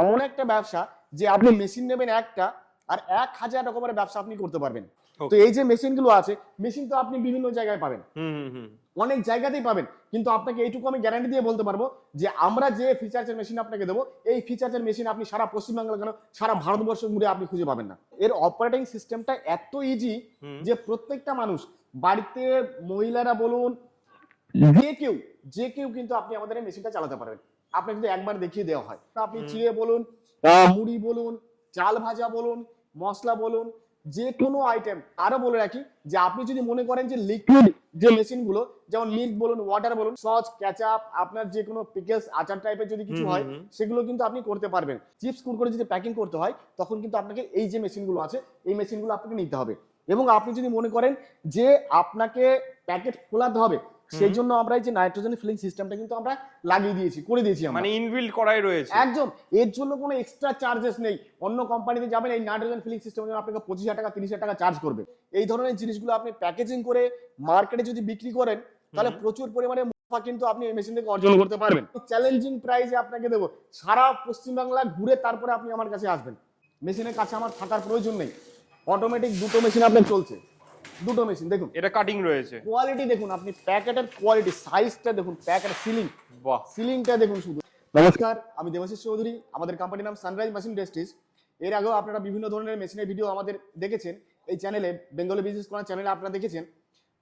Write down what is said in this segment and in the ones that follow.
এমন একটা ব্যবসা যে আপনি মেশিন নেবেন একটা আর এক হাজার রকমের ব্যবসা আপনি করতে পারবেন। তো এই যে মেশিনগুলো আছে মেশিন তো আপনি বিভিন্ন জায়গায় পাবেন। অনেক জায়গাতেই পাবেন। কিন্তু আপনাকে এইটুকু আমি গ্যারান্টি দিয়ে বলতে পারব যে আমরা যে ফিচার্সের মেশিন আপনাকে দেবো এই ফিচার্সের মেশিন আপনি সারা পশ্চিমবাংলা কেন সারা ভারতবর্ষ ঘুরে আপনি খুঁজে পাবেন না। এর অপারেটিং সিস্টেমটা এত ইজি যে প্রত্যেকটা মানুষ বাড়িতে মহিলারা বলুন যে কেউ যে কেউ কিন্তু আপনি আমাদের এই মেশিনটা চালাতে পারবেন। আপনাকে যদি একবার দেখিয়ে দেওয়া হয় তো আপনি। চিড়ে বলুন মুড়ি বলুন চাল ভাজা বলুন মশলা বলুন যে কোনো আইটেম আরও বলে রাখি যে আপনি যদি মনে করেন যে লিকুইড যে মেশিনগুলো যেমন মিল্ক বলুন ওয়াটার বলুন সস ক্যাচাপ আপনার যে কোনো পিকেলস আচার টাইপের যদি কিছু হয়। সেগুলো কিন্তু আপনি করতে পারবেন চিপস কুরকুরে যদি প্যাকিং করতে হয় তখন কিন্তু আপনাকে এই যে মেশিনগুলো আছে এই মেশিনগুলো আপনাকে নিতে হবে এবং আপনি যদি মনে করেন যে আপনাকে প্যাকেট খোলাতে হবে সেই জন্য আমরা এই যে নাইট্রোজেন ফিলিং সিস্টেমটা কিন্তু আমরা লাগিয়ে দিয়েছি করে দিয়েছি আমরা। মানে ইনবিল্ড করাই রয়েছে। একদম। এর জন্য কোনো এক্সট্রা চার্জেস নেই। অন্য কোম্পানিতে যাবেন এই নাইট্রোজেন ফিলিং সিস্টেমের জন্য আপনাকে পঁচিশ হাজার টাকা তিরিশ হাজার টাকা চার্জ করবে। এই ধরনের জিনিসগুলো আপনি প্যাকেজিং করে মার্কেটে যদি বিক্রি করেন তাহলে প্রচুর পরিমাণে মুনাফা কিন্তু আপনি এই মেশিন থেকে অর্জন করতে পারবেন। চ্যালেঞ্জিং প্রাইসে আপনাকে দেবো। সারা পশ্চিমবাংলা ঘুরে তারপরে আপনি আমার কাছে আসবেন। মেশিনের কাছে আমার থাকার প্রয়োজন নেই। অটোমেটিক দুটো মেশিন আপনার চলছে। দুটো মেশিন দেখুন। এটা কাটিং রয়েছে। কোয়ালিটি দেখুন আপনি প্যাকেটের কোয়ালিটি সাইজটা দেখুন প্যাকেটের সিলিং বাহ। সিলিংটা দেখুন শুধু। নমস্কার। আমি দেবাশিস চৌধুরী আমাদের কোম্পানির নাম সানরাইজ মেশিন ইন্ডাস্ট্রিজ এর আগেও আপনারা বিভিন্ন ধরনের মেশিনের ভিডিও আমাদের দেখেছেন। এই চ্যানেলে বেঙ্গলি বিজনেস করার চ্যানেলে আপনারা দেখেছেন।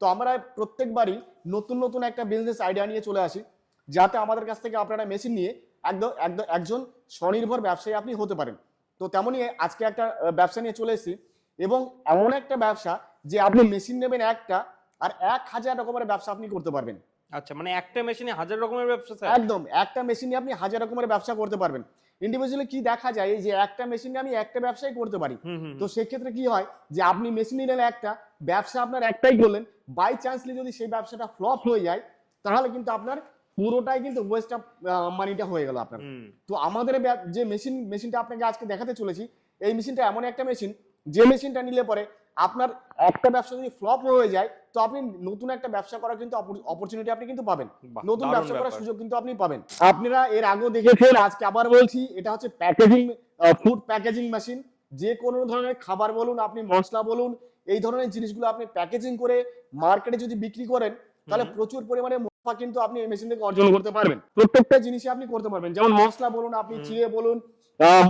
তো আমরা প্রত্যেকবারই নতুন নতুন একটা বিজনেস আইডিয়া নিয়ে চলে আসি যাতে আমাদের কাছ থেকে আপনারা মেশিন নিয়ে একদম একদম একজন স্বনির্ভর ব্যবসায়ী আপনি হতে পারেন। তো তেমনই আজকে একটা ব্যবসা নিয়ে চলে এসেছি এবং এমন একটা ব্যবসা যে আপনি মেশিন নেবেন একটা আর এক হাজার রকমের ব্যবসা আপনি করতে পারবেন। আচ্ছা মানে একটা মেশিনে হাজার রকমের ব্যবসা স্যার? একদম একটা মেশিনে আপনি হাজার রকমের ব্যবসা করতে পারবেন। ইন্ডিভিজুয়ালি কি দেখা যায় যে একটা মেশিনে আমি একটা ব্যবসাই করতে পারি। তো সেক্ষেত্রে কি হয় যে আপনি মেশিন নিলেন একটা ব্যবসা আপনার একটাই করলেন বাই চান্সলি যদি সেই ব্যবসাটা ফ্লপ হয়ে যায় তাহলে কিন্তু আপনার পুরোটাই কিন্তু ওয়েস্ট অফ মানিটা হয়ে গেল আপনার। তো আমাদের যে মেশিন মেশিনটা আপনাকে আজকে দেখাতে চলেছি এই মেশিনটা এমন একটা মেশিন যে মেশিনটা নিলে পরে আপনার একটা ব্যবসা যদি ফ্লপ হয়ে যায় তো আপনি নতুন একটা ব্যবসা করার কিন্তু অপরচুনিটি আপনি কিন্তু পাবেন। নতুন ব্যবসা করার সুযোগ কিন্তু আপনি পাবেন। আপনারা এর আগেও দেখেছেন আজকে আবার বলছি এটা হচ্ছে প্যাকেজিং ফুড প্যাকেজিং মেশিন যে কোনো ধরনের খাবার বলুন আপনি মশলা বলুন এই ধরনের জিনিসগুলো আপনি প্যাকেজিং করে মার্কেটে যদি বিক্রি করেন তাহলে প্রচুর পরিমাণে মুনাফা কিন্তু আপনি এই মেশিন থেকে অর্জন করতে পারবেন। প্রত্যেকটা জিনিসই আপনি করতে পারবেন। যেমন মশলা বলুন আপনি। চিড়ে বলুন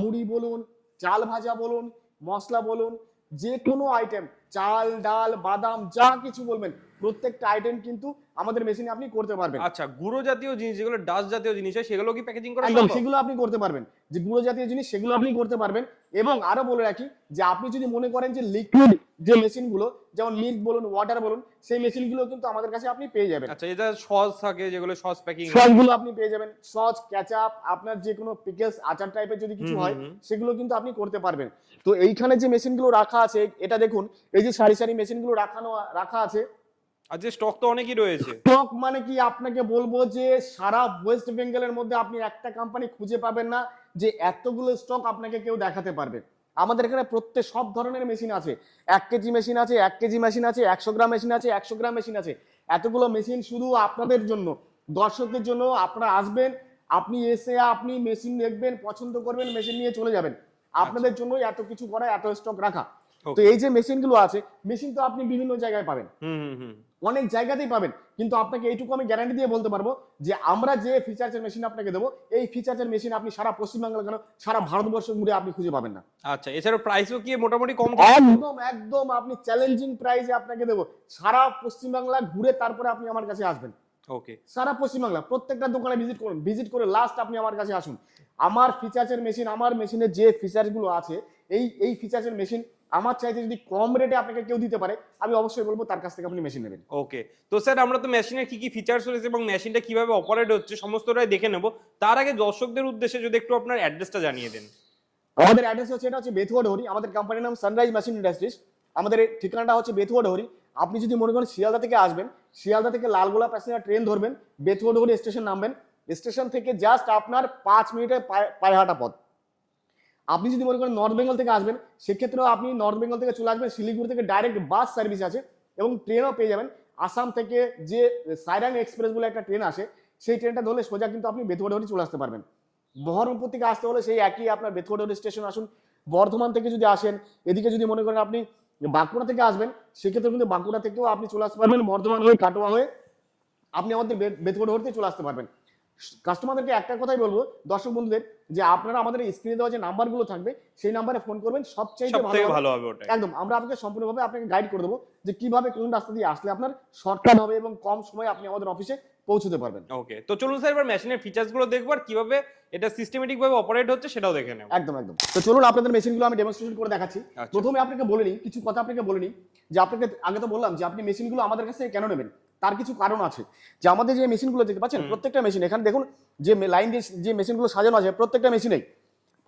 মুড়ি বলুন চাল ভাজা বলুন মশলা বলুন যে কোনো আইটেম চাল ডাল বাদাম যা কিছু বলবেন প্রত্যেকটা আইটেম কিন্তু আমাদের মেশিনে আপনি করতে পারবেন। আচ্ছা গুঁড়ো জাতীয় জিনিস যেগুলো ডাস্ট জাতীয় জিনিস হয় সেগুলো কি প্যাকেজিং করা একদম সম্ভব? সেগুলো আপনি করতে পারবেন। যে গুঁড়ো জাতীয় জিনিস সেগুলো আপনি করতে পারবেন। এবং আরও বলে রাখি যে আপনি যদি মনে করেন যে লিকুইড যে মেশিনগুলো যেমন মিল্ক বলুন ওয়াটার বলুন সেই মেশিনগুলো কিন্তু আমাদের কাছে আপনি পেয়ে যাবেন। আচ্ছা এটা সস থাকে যেগুলো সস প্যাকিং সসগুলো আপনি পেয়ে যাবেন। সস ক্যাচাপ আপনার যে কোনো পিকেলস আচার টাইপের যদি কিছু হয়। সেগুলো কিন্তু আপনি করতে পারবেন। তো এইখানে যে মেশিনগুলো রাখা আছে এটা দেখুন এই যে সারি সারি মেশিনগুলো রাখানো রাখা আছে যে স্টক তো অনেকই রয়েছে। স্টক মানে কি? আপনাকে বলব যে সারা ওয়েস্ট বেঙ্গলের মধ্যে আপনি একটা কোম্পানি খুঁজে পাবেন না যে এতগুলো স্টক আপনাকে কেউ দেখাতে পারবে। আমাদের এখানে প্রত্যেক সব ধরনের মেশিন আছে। এক কেজি মেশিন আছে এক কেজি মেশিন আছে একশো গ্রাম মেশিন আছে একশো গ্রাম মেশিন আছে। এতগুলো মেশিন শুধু আপনাদের জন্য। দর্শকদের জন্য আপনারা আসবেন আপনি এসে আপনি মেশিন দেখবেন পছন্দ করবেন মেশিন নিয়ে চলে যাবেন। আপনাদের জন্য এত কিছু করা এত স্টক রাখা। তো এই যে মেশিনগুলো আছে মেশিন তো আপনি বিভিন্ন জায়গায় পাবেন। অনেক জায়গাতেই পাবেন। কিন্তু আপনাকে এইটুকু আমি গ্যারান্টি দিয়ে বলতে পারব যে আমরা যে ফিচার্সের মেশিন আপনাকে দেবো এই ফিচার্সের মেশিন আপনি সারা পশ্চিমবাংলা কেন সারা ভারতবর্ষ ঘুরে আপনি খুঁজে পাবেন না। আচ্ছা এছাড়া প্রাইসও কি মোটামুটি কম একদম একদম আপনি চ্যালেঞ্জিং প্রাইসে আপনাকে দেবো। সারা পশ্চিমবাংলা ঘুরে তারপরে আপনি আমার কাছে আসবেন। ওকে সারা পশ্চিমবাংলা প্রত্যেকটা দোকানে ভিজিট করুন ভিজিট করে লাস্ট আপনি আমার কাছে আসুন। আমার ফিচার্সের মেশিন আমার মেশিনের যে ফিচার্সগুলো আছে এই এই ফিচার্সের মেশিন আমার চাইতে যদি কম রেটে আপনাকে কেউ দিতে পারে আমি অবশ্যই বলব তার কাছ থেকে আপনি মেশিন নেবেন। ওকে তো স্যার আমরা তো মেশিনের কি কি ফিচার্স রয়েছে এবং মেশিনটা কীভাবে অপারেট হচ্ছে সমস্তটাই দেখে নেব। তার আগে দর্শকদের উদ্দেশ্যে যদি একটু আপনার অ্যাড্রেসটা জানিয়ে দেন। আমাদের অ্যাড্রেস হচ্ছে এটা হচ্ছে বেথুয়া ডহরি। আমাদের কোম্পানির নাম সানরাইজ মেশিন ইন্ডাস্ট্রিজ আমাদের ঠিকানাটা হচ্ছে বেথুয়া ডহরি। আপনি যদি মনে করেন শিয়ালদা থেকে আসবেন শিয়ালদা থেকে লালগোলা প্যাসেঞ্জার ট্রেন ধরবেন বেথুয়া ডহরি স্টেশন নামবেন। স্টেশন থেকে জাস্ট আপনার পাঁচ মিনিটের পায়ে পায়ে হাঁটা পথ। আপনি যদি মনে করেন নর্থ বেঙ্গল থেকে আসবেন, সেক্ষেত্রেও আপনি নর্থ বেঙ্গল থেকে চলে আসবেন, শিলিগুড়ি থেকে ডাইরেক্ট বাস সার্ভিস আছে এবং ট্রেনও পেয়ে যাবেন। আসাম থেকে যে সাইরান এক্সপ্রেস বলে একটা ট্রেন আসে, সেই ট্রেনটা ধরলে সোজা কিন্তু আপনি বেথুয়া ডহরি চলে আসতে পারবেন। বহরমপুর থেকে আসতে হলে সেই একই আপনার বেথুয়া রোড স্টেশন আসুন। বর্ধমান থেকে যদি আসেন, এদিকে যদি মনে করেন আপনি বাঁকুড়া থেকে আসবেন সেক্ষেত্রে কিন্তু বাঁকুড়া থেকেও আপনি চলে আসতে পারবেন, বর্ধমান হয়ে, কাটোয়া হয়ে আপনি আমাদের বে- বেথুয়া রোড চলে আসতে পারবেন। কাস্টমারদেরকে একটা কথাই বলব দর্শক বন্ধুদের যে আপনারা আমাদের স্ক্রিনে দেওয়া যে নাম্বারগুলো থাকবে সেই নাম্বারে ফোন করবেন সবচেয়ে ভালো হবে। ওটাই। একদম আমরা আপনাকে সম্পূর্ণভাবে আপনাকে গাইড করে দেবো যে কীভাবে কোন রাস্তা দিয়ে আসলে আপনার শর্টকাট হবে এবং কম সময়ে আপনি আমাদের অফিসে পৌঁছতে পারবেন। ওকে তো চলুন স্যার এবার মেশিনের ফিচার্সগুলো দেখব আর কীভাবে এটা সিস্টেমেটিক ভাবে অপারেট হচ্ছে সেটাও দেখে নেব। একদম একদম। তো চলুন আপনাদের মেশিনগুলো আমি ডেমনস্ট্রেশন করে দেখাচ্ছি। আচ্ছা। প্রথমে আপনাকে বলে নিই কিছু কথা আপনাকে বলে নিই যে আপনাকে আগে তো বললাম যে আপনি মেশিনগুলো আমাদের কাছে কেন নেবেন? তার কিছু কারণ আছে। যে আমাদের যে মেশিনগুলো দেখতে পাচ্ছেন প্রত্যেকটা মেশিন এখানে দেখুন যে লাইন দিয়ে যে মেশিনগুলো সাজানো আছে প্রত্যেকটা মেশিনেই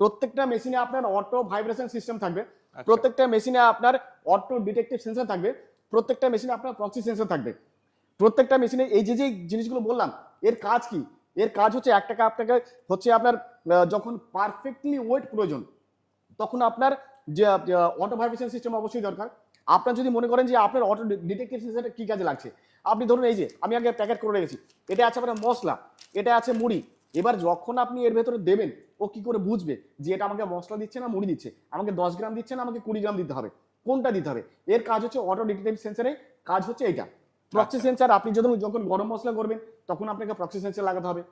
প্রত্যেকটা মেশিনে আপনার অটো ভাইব্রেশন সিস্টেম থাকবে। প্রত্যেকটা মেশিনে আপনার অটো ডিটেকটিভ সেন্সর থাকবে প্রত্যেকটা মেশিনে আপনার প্রক্সি সেন্সর থাকবে। প্রত্যেকটা মেশিনে এই যে যে জিনিসগুলো বললাম এর কাজ কি? এর কাজ হচ্ছে এক টাকা আপনাকে হচ্ছে আপনার যখন পারফেক্টলি ওয়েট প্রয়োজন তখন আপনার যে অটো ভাইব্রেশন সিস্টেম অবশ্যই দরকার। আপনার যদি মনে করেন যে আপনার অটো ডিটেকটিভ সেন্সরটা কি কাজে লাগছে আপনি ধরুন এই যে আমি আগে প্যাকেট করে রেখেছি এটা আছে আপনার মশলা এটা আছে মুড়ি এবার যখন আপনি এর ভেতরে দেবেন ও কি করে বুঝবে যে এটা আমাকে মশলা দিচ্ছে না মুড়ি দিচ্ছে আমাকে দশ গ্রাম দিচ্ছে না আমাকে কুড়ি গ্রাম দিতে হবে কোনটা দিতে হবে? এর কাজ হচ্ছে অটো ডিটেকটিভ সেন্সারে কাজ হচ্ছে এটা প্রক্সি সেন্সার আপনি যখন যখন গরম মশলা করবেন তখন আপনাকে প্রক্সি সেন্সার লাগাতে হবে।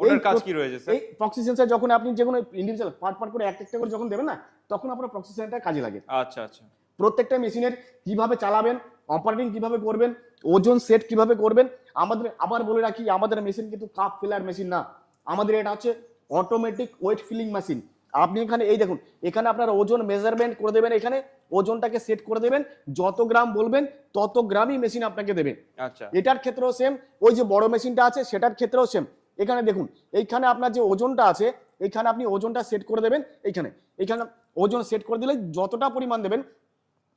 ওটার কাজ কি রয়েছে স্যার এই প্রক্সি সেন্সার যখন আপনি যে কোনো ইন্ডিভিজুয়াল পার্ট পার্ট করে একটা একটা করে যখন দেবেন না তখন আপনার প্রক্সি সেন্সার কাজে লাগে। আচ্ছা আচ্ছা। প্রত্যেকটা মেশিনের কীভাবে চালাবেন অপারেটিং কীভাবে করবেন ওজন সেট কীভাবে করবেন আমাদের আবার বলে রাখি আমাদের মেশিন কিন্তু কাপ ফিলার মেশিন না। আমাদের এটা হচ্ছে অটোমেটিক ওয়েট ফিলিং মেশিন আপনি এখানে এই দেখুন এখানে আপনার ওজন মেজারমেন্ট করে দেবেন এখানে ওজনটাকে সেট করে দেবেন যত গ্রাম বলবেন তত গ্রামই মেশিন আপনাকে দেবে। আচ্ছা। এটার ক্ষেত্রেও সেম ওই যে বড় মেশিনটা আছে সেটার ক্ষেত্রেও সেম এখানে দেখুন এইখানে আপনার যে ওজনটা আছে এইখানে আপনি ওজনটা সেট করে দেবেন এইখানে। এইখানে ওজন সেট করে দিলে যতটা পরিমাণ দেবেন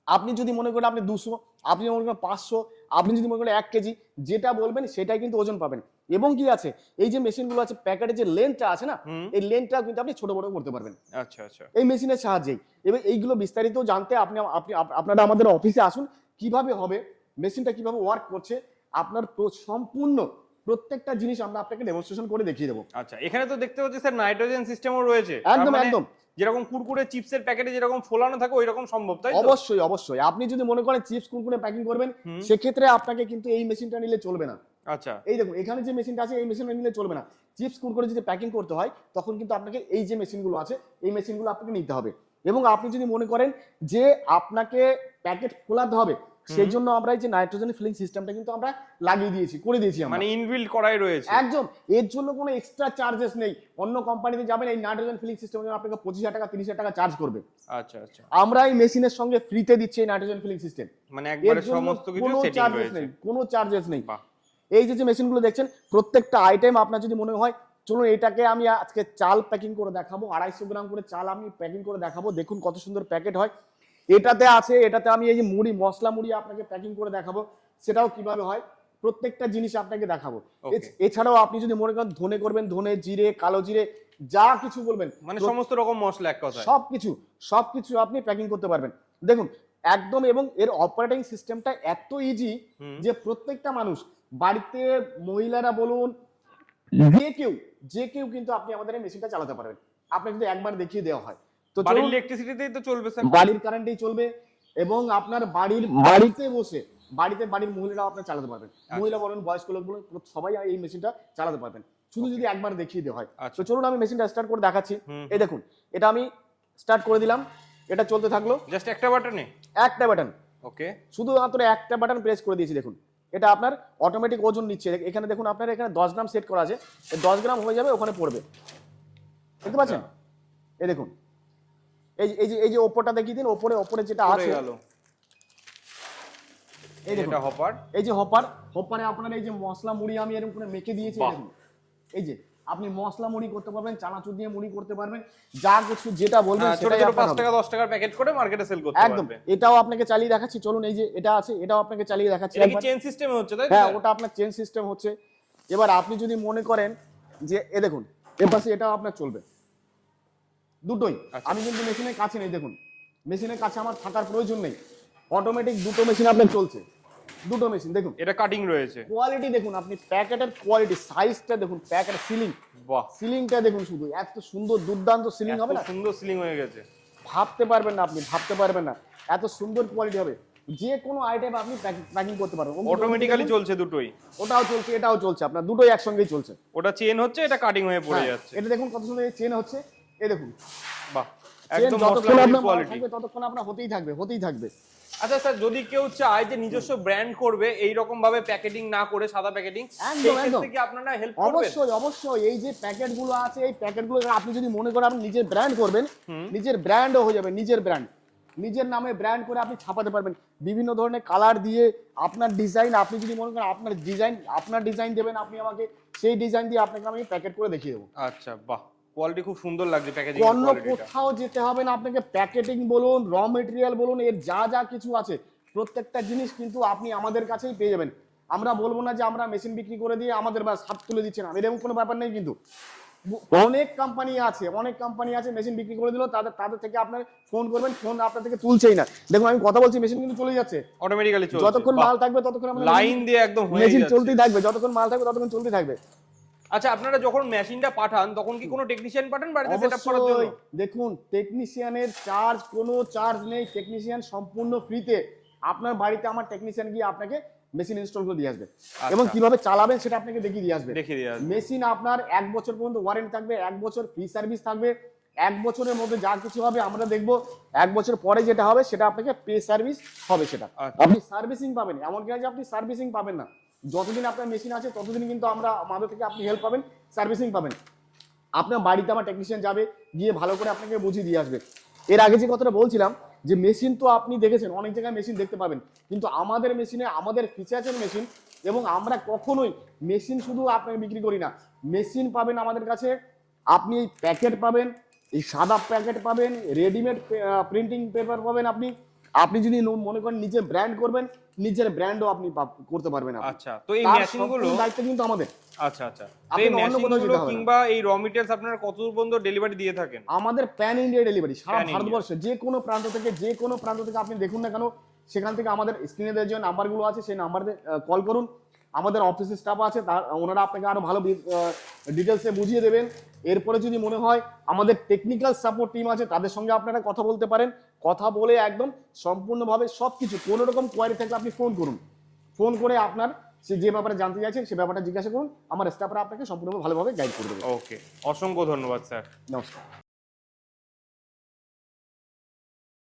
আপনি যদি মনে করেন আপনি দুশো আপনি মনে করেন পাঁচশো আপনি যদি মনে করেন এক কেজি যেটা বলবেন সেটাই কিন্তু ওজন পাবেন। এবং কি আছে? এই যে মেশিনগুলো আছে প্যাকেটের যে লেন্থটা আছে না এই লেন্থটা কিন্তু আপনি ছোট বড় করতে পারবেন। আচ্ছা আচ্ছা। এই মেশিনের সাহায্যেই। এবং এইগুলো বিস্তারিত জানতে আপনি আপনি আপনারা আমাদের অফিসে আসুন। কীভাবে হবে? মেশিনটা কীভাবে ওয়ার্ক করছে? আপনার সম্পূর্ণ প্রত্যেকটা জিনিস আমরা আপনাকে ডেমনস্ট্রেশন করে দেখিয়ে দেবো। আচ্ছা এখানে তো দেখতে পাচ্ছি স্যার নাইট্রোজেন সিস্টেমও রয়েছে। একদম মানে একদম। যেরকম কুরকুরে চিপসের প্যাকেটে যেরকম ফোলানো থাকে ওই রকম সম্ভব তাই অবশ্যই অবশ্যই। আপনি যদি মনে করেন চিপস কুরকুরে প্যাকিং করবেন। সেক্ষেত্রে আপনাকে কিন্তু এই মেশিনটা নিলে চলবে না। আচ্ছা। এই দেখুন এখানে যে মেশিনটা আছে এই মেশিনটা নিলে চলবে না। চিপস কুরকুরে যদি প্যাকিং করতে হয় তখন কিন্তু আপনাকে এই যে মেশিনগুলো আছে এই মেশিনগুলো আপনাকে নিতে হবে। এবং আপনি যদি মনে করেন যে আপনাকে প্যাকেট খোলাতে হবে সেই জন্য আমরা এই যে নাইট্রোজেন ফিলিং সিস্টেমটা কিন্তু আমরা লাগিয়ে দিয়েছি করে দিয়েছি আমরা। মানে ইনবিল্ড করাই রয়েছে। একদম। এর জন্য কোনো এক্সট্রা চার্জেস নেই। অন্য কোম্পানিতে যাবেন এই নাইট্রোজেন ফিলিং সিস্টেম আপনাকে পঁচিশ হাজার টাকা তিরিশ হাজার টাকা চার্জ করবে। আচ্ছা আচ্ছা। আমরা এই মেশিনের সঙ্গে ফ্রিতে দিচ্ছি এই নাইট্রোজেন ফিলিং সিস্টেম মানে একবারে সমস্ত কিছু সেটিং রয়েছে। কোনো চার্জেস নেই। এই যে যে মেশিনগুলো দেখছেন প্রত্যেকটা আইটেম আপনার যদি মনে হয় চলুন এটাকে আমি আজকে চাল প্যাকিং করে দেখাবো। আড়াইশো গ্রাম করে চাল আমি প্যাকিং করে দেখাবো। দেখুন কত সুন্দর প্যাকেট হয়। এটাতে আছে এটাতে আমি এই যে মুড়ি মশলা মুড়ি আপনাকে প্যাকিং করে দেখাবো সেটাও কীভাবে হয় প্রত্যেকটা জিনিস আপনাকে দেখাবো। এছাড়াও আপনি যদি মনে করেন ধনে করবেন ধনে জিরে কালো জিরে যা কিছু বলবেন মানে সমস্ত রকম মশলা এক কথায়। সবকিছু সবকিছু আপনি প্যাকিং করতে পারবেন। দেখুন একদম এবং এর অপারেটিং সিস্টেমটা এত ইজি যে প্রত্যেকটা মানুষ বাড়িতে মহিলারা বলুন যে কেউ যে কেউ কিন্তু আপনি আমাদের এই মেশিনটা চালাতে পারবেন। আপনাকে যদি একবার দেখিয়ে দেওয়া হয়। তো বাড়ির ইলেকট্রিসিটিতেই তো চলবে স্যার বাড়ির কারেন্টেই চলবে এবং আপনার বাড়ির বাড়িতে বসে বাড়িতে বাড়ির মহিলারাও আপনার চালাতে পারবেন। মহিলা বলুন বয়স্ক লোক বলুন সবাই এই মেশিনটা চালাতে পারবেন। শুধু যদি একবার দেখিয়ে দেওয়া হয়। আচ্ছা। তো চলুন আমি মেশিনটা স্টার্ট করে দেখাচ্ছি। এই দেখুন এটা আমি স্টার্ট করে দিলাম। এটা চলতে থাকল। জাস্ট একটা বাটনে একটা বাটন ওকে শুধুমাত্র একটা বাটন প্রেস করে দিয়েছি দেখুন। এটা আপনার অটোমেটিক ওজন নিচ্ছে। এখানে দেখুন আপনার এখানে দশ গ্রাম সেট করা আছে। দশ গ্রাম হয়ে যাবে ওখানে পড়বে। দেখতে পাচ্ছেন? এই দেখুন। এই যে- এই যে এই যে ওপরটা দেখিয়ে দিন ওপরে ওপরে যেটা আছে। গেল। এই এটা হপার এই যে হপার হপারে আপনার এই যে মশলা মুড়ি আমি এরকম করে মেখে দিয়েছি এই যে আপনি মশলা মুড়ি করতে পারবেন চানাচুর দিয়ে মুড়ি করতে পারবেন যা কিছু যেটা বলবেন হ্যাঁ, ছোট সেটাই আপনার পাঁচ টাকা দশ টাকার প্যাকেট করে মার্কেটে সেল করতে একদম। এটাও আপনাকে চালিয়ে দেখাচ্ছি চলুন এই যে এটা আছে এটাও আপনাকে চালিয়ে দেখাচ্ছি এটা কি। চেন সিস্টেমে হচ্ছে তাই হ্যাঁ ওটা আপনার চেন সিস্টেম হচ্ছে। এবার আপনি যদি মনে করেন যে এ দেখুন এ পাশে এটাও আপনার চলবে। দুটোই। আচ্ছা। আমি কিন্তু মেশিনের কাছে নেই দেখুন। মেশিনের কাছে আমার থাকার প্রয়োজন নেই। অটোমেটিক দুটো মেশিন আপনার চলছে। দুটো মেশিন দেখুন। এটা কাটিং রয়েছে। কোয়ালিটি দেখুন আপনি প্যাকেটের কোয়ালিটি সাইজটা দেখুন প্যাকেটের সিলিং বাহ। সিলিংটা দেখুন শুধু এত সুন্দর দুর্দান্ত সিলিং হবে না? সুন্দর সিলিং হয়ে গেছে। ভাবতে পারবেন না আপনি ভাবতে পারবেন না। এত সুন্দর কোয়ালিটি হবে। যে কোনো আইটেম আপনি প্যাকিং করতে পারবেন অটোমেটিক্যালি চলছে দুটোই। ওটাও চলছে এটাও চলছে। আপনার দুটোই একসঙ্গেই চলছে। ওটা চেন হচ্ছে এটা কাটিং হয়ে পড়ে হ্যাঁ, যাচ্ছে। এটা দেখুন কত সুন্দর চেন হচ্ছে। এই দেখুন। বাহ একদম মশলা কোয়ালিটি ততক্ষণ আপনার হতেই থাকবে হতেই থাকবে। আচ্ছা স্যার যদি কেউ চায় যে নিজস্ব ব্র্যান্ড করবে এই রকম ভাবে প্যাকেটিং না করে সাদা প্যাকেটিং একদম, একদম। কি আপনারা হেল্প করবেন? অবশ্যই অবশ্যই। এই যে প্যাকেটগুলো আছে এই প্যাকেট আপনি যদি মনে করেন আপনি নিজের ব্র্যান্ড করবেন নিজের ব্র্যান্ডও হয়ে যাবে নিজের ব্র্যান্ড নিজের নামে ব্র্যান্ড করে আপনি ছাপাতে পারবেন। বিভিন্ন ধরনের কালার দিয়ে আপনার ডিজাইন আপনি যদি মনে করেন আপনার ডিজাইন আপনার ডিজাইন দেবেন আপনি আমাকে সেই ডিজাইন দিয়ে আপনাকে আমি প্যাকেট করে দেখিয়ে দেবো। আচ্ছা বাহ। কোয়ালিটি খুব সুন্দর লাগছে প্যাকেজিং অন্য কোথাও যেতে হবে না আপনাকে প্যাকেটিং বলুন র মেটেরিয়াল বলুন এর যা যা কিছু আছে প্রত্যেকটা জিনিস কিন্তু আপনি আমাদের কাছেই পেয়ে যাবেন। আমরা বলব না যে আমরা মেশিন বিক্রি করে দিয়ে আমাদের বাস হাত তুলে দিচ্ছে না এরকম কোনো ব্যাপার নেই কিন্তু। অনেক কোম্পানি আছে অনেক কোম্পানি আছে মেশিন বিক্রি করে দিল তাদের তাদের থেকে আপনার ফোন করবেন ফোন আপনার থেকে তুলছেই না। দেখুন আমি কথা বলছি মেশিন কিন্তু চলে যাচ্ছে। অটোমেটিক্যালি যতক্ষণ মাল থাকবে ততক্ষণ লাইন দিয়ে একদম মেশিন চলতেই থাকবে যতক্ষণ মাল থাকবে ততক্ষণ চলতে থাকবে। আচ্ছা আপনারা যখন মেশিনটা পাঠান তখন কি কোনো টেকনিশিয়ান পাঠান বাড়িতে সেটআপ করার জন্য? দেখুন টেকনিশিয়ানের চার্জ কোনো চার্জ নেই। টেকনিশিয়ান সম্পূর্ণ ফ্রিতে আপনার বাড়িতে আমার টেকনিশিয়ান গিয়ে আপনাকে মেশিন ইনস্টল করে দিয়ে আসবে। এবং কীভাবে চালাবেন সেটা আপনাকে দেখিয়ে দিয়ে আসবে। দেখিয়ে দিয়ে আসবে। মেশিন আপনার এক বছর পর্যন্ত ওয়ারেন্টি থাকবে এক বছর ফ্রি সার্ভিস থাকবে এক বছরের মধ্যে যা কিছু হবে আমরা দেখব। এক বছর পরে যেটা হবে সেটা আপনাকে পে সার্ভিস হবে সেটা। আচ্ছা। আপনি সার্ভিসিং পাবেন। এমনকি আছে আপনি সার্ভিসিং পাবেন না। যতদিন আপনার মেশিন আছে ততদিন কিন্তু আমরা আমাদের থেকে আপনি হেল্প পাবেন সার্ভিসিং পাবেন। আপনার বাড়িতে আমার টেকনিশিয়ান যাবে, গিয়ে ভালো করে আপনাকে বুঝিয়ে দিয়ে আসবে। এর আগে যে কথাটা বলছিলাম, যে মেশিন তো আপনি দেখেছেন, অনেক জায়গায় মেশিন দেখতে পাবেন। কিন্তু আমাদের মেশিনে আমাদের ফিচার্সের মেশিন এবং আমরা কখনোই মেশিন শুধু আপনাকে বিক্রি করি না। মেশিন পাবেন আমাদের কাছে, আপনি এই প্যাকেট পাবেন, এই সাদা প্যাকেট পাবেন রেডিমেড প্রিন্টিং পেপার পাবেন আপনি। আপনি যদি লোন মনে করেন নিজে ব্র্যান্ড করবেন নিজের ব্র্যান্ডও আপনি করতে পারবেন আচ্ছা তো এই মেশিনগুলো দায়িত্ব কিন্তু আমাদের। আচ্ছা আচ্ছা। এই মেশিনগুলো। কিংবা এই র মেটেরিয়ালস আপনারা কত দূর পর্যন্ত ডেলিভারি দিয়ে থাকেন? আমাদের প্যান ইন্ডিয়া ডেলিভারি সারা। ভারতবর্ষে যে কোনো প্রান্ত থেকে যে কোনো প্রান্ত থেকে আপনি দেখুন না কেন সেখান থেকে আমাদের স্ক্রিনে দেওয়া যে নাম্বারগুলো আছে সেই নাম্বারে কল করুন। আমাদের অফিসের স্টাফ আছে তার ওনারা আপনাকে আরও ভালো ডিটেলসে বুঝিয়ে দেবেন। এরপরে যদি মনে হয় আমাদের টেকনিক্যাল সাপোর্ট টিম আছে তাদের সঙ্গে আপনারা কথা বলতে পারেন। কথা বলে একদম সম্পূর্ণভাবে সব কিছু কোনো রকম কোয়ারি থাকলে আপনি ফোন করুন। ফোন করে আপনার সে যে ব্যাপারে জানতে চাইছেন সে ব্যাপারটা জিজ্ঞাসা করুন। আমার স্টাফরা আপনাকে সম্পূর্ণ ভালোভাবে গাইড করে দেবে। ওকে অসংখ্য ধন্যবাদ স্যার নমস্কার।